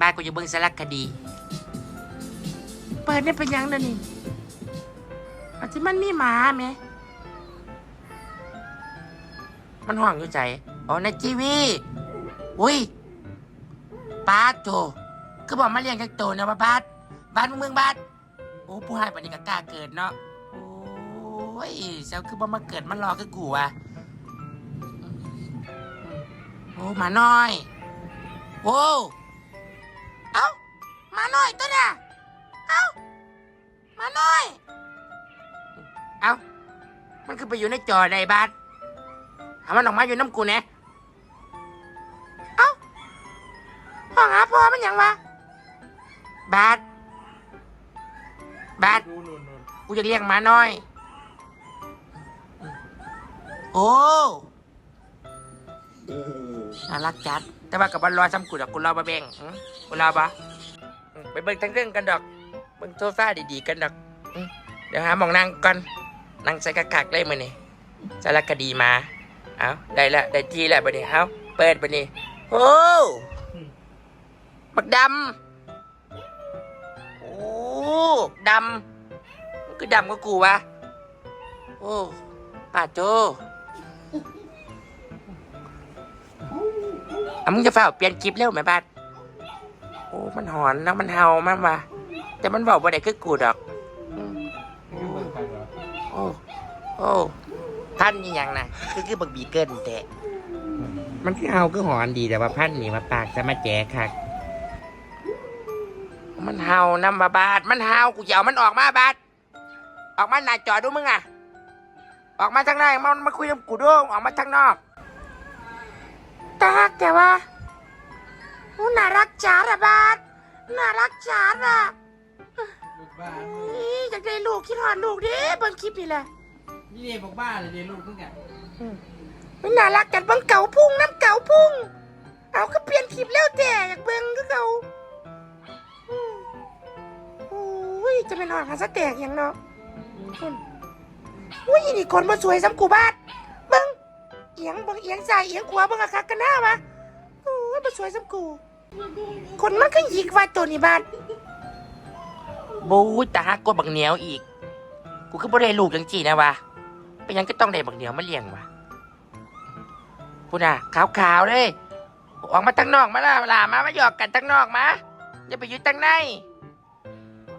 บ้านกูจะเบิ่งสารคดี เปิดนี่เป็นหยังเด้อนี่อาจจะมันมีหมาไหม มันห้องอยู่ใจอ๋อในทีวีอุ้ยป้าดโจก็บอกมาเลี้ยงกันโตนะว่าบาดบาดมึงเมืองบาดโอ้ผู้ให้ปานนี้ก็กล้าเกิดเนาะ โอ้ยเจ้าคือบ่มาเกิดมันรอคือกูอะโอ้หมาน้อย โอ้ เอ้าหมาน้อยตัวน่ะเอ้าหมาน้อย เอ้ามันคือไปอยู่ในจอใดบาดเอามันออกมาอยู่น้ำกูเนี่ยเอ้าห้องหาพ่อมันหยังวะบาดบาดนู่นนู่นนู่นกูจะเรียกหมาน้อย โอ้ น่ารักจัด แต่ว่ากับบอลรอซ้ำกูดอกกูรอมาแบ่งอื้อกูรอปะอื้อไปเบิ่งทั้งเรื่องกันดอกเบิ่งโซฟาดีๆกันดอกอื้อเดี๋ยวหาหมองนั่งก่อนนั่งใส่กักเลยมือนี่สารคดีมาเอาได้ละได้ที่ล้วบัดนี้เอาเปิดบัดนี้โอ้บักดำโอ้ดำมันคือดำก็กูวะโอ้ป้าโจ อะมึงจะฝ่าเปลี่ยนคลิปเร็วไหมบ้านโอ้มันหอนนะมันเห่ามันวะแต่มันบอกว่าได้คือกูดอกอืมนี่คือเบิ่งกันเหรอโอ้โอ้พันนี่ยังนะคือคือบักบีเกิลแต่มันคือเอาคือหอนดีแต่ว่าพันนี่มาปากจะมาแจกคักมันเห่านำมาบาดมันเห่ากูจะเอามันออกมาบาดออกมาหน้าจอดูมึงอะ ออกมาทางในมันมาคุยกับกูด้วยออกมาทางนอกตาฮักแต่ว่าโอ้น่ารักจ๋าระบาดน่ารักจ๋าอะลูกบ้าอีอยากได้ลูกคิดหอดลูกดิเบิ่งคลิปนี่แหละนี่เด็กบอกบ้าเลยเด็กลูกมึงอะมันน่ารักกันเบิ่งเก่าพุ่งน้ำเก่าพุ่ง เอาก็เปลี่ยนคลิปแล้วแต่อยากเบิ่งก็เก่าอืมโอ้ยจะเป็นหอดหาสะแตกอย่างเนาะอืมอุ้ยอีนี่คนมาสวยซ้ำกูบาด เบิ่งเอียงเบิ่งเอียงซ้ายเอียงขวาเบิ่งอะคักกันหน้าวะโอ้ยมาสวยซ้ำกู คนมันก็หยิกว่าตัวนี้บาดบูตาฮักกดบักเหนียวอีก กูคือบ่ได้ลูกจังจีนะวะเป็นหยังก็ต้องได้บักเหนียวมาเลี้ยงวะพูดน่ะขาวๆเลย ออกมาตั้งนอกมาล่ะลามามาหยอกกันตั้งนอกมาอย่าไปอยู่ตั้งใน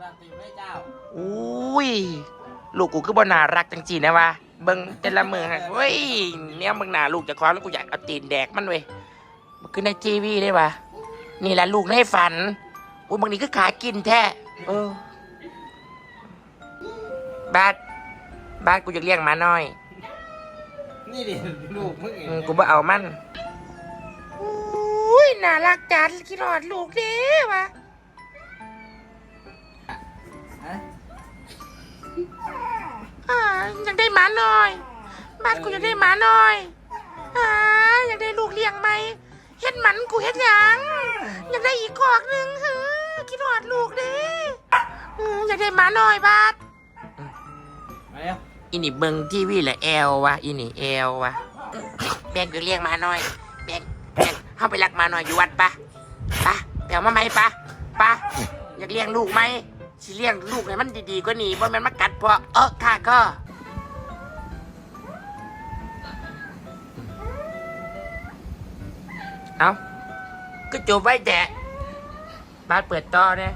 รักตีไม่เจ้า อุ้ย ลูกกูคือบ่น่ารักจังจีนะวะ เบิ่งแต่ละมือฮะเว้ยเนี่ยมึงหน้าลูกจะคล้องแล้วกูอยากเอาตีนแดกมันเว้ยมันคือในทีวีได้ปะนี่แหละลูกในฝันอุ้ยบางนี้ก็ขากินแท้เออบาดบาดกูจะเลี้ยงหมาน้อย นี่เด็กลูกมึงเออืมงกูบ่เอามันอุ้ยน่ารักจัดคิดหอดลูกเด้วะฮะ อ่าอยากได้หมาหน่อย บ้านกูอยากได้หมาหน่อยอ่าอยากได้ลูกเลี้ยงไหมเฮ็ดหมันกูเฮ็ดหยังอยากได้อีกกอกหนึงเฮ้อคิดหอดลูกเด้อืมอยากได้หมาหน่อยบาดมาแล้วอินี่เบิงทีวีแหละแอลวะอินี่แอลวะแบ่งกูเลี้ยงหมาหน่อยแบ่งแบ่งเข้าไปรักหมาหน่อยอยู่วัดปะปะแปลมาไหมปะปะอยากเลี้ยงลูกไหมสิเลี้ยงลูกให้มันดีๆกว่านี้บ่แม่นมากัดพอเออค่ะก็ เอาก็จบไว้แต่บ้านเปิดต่อเนี่ย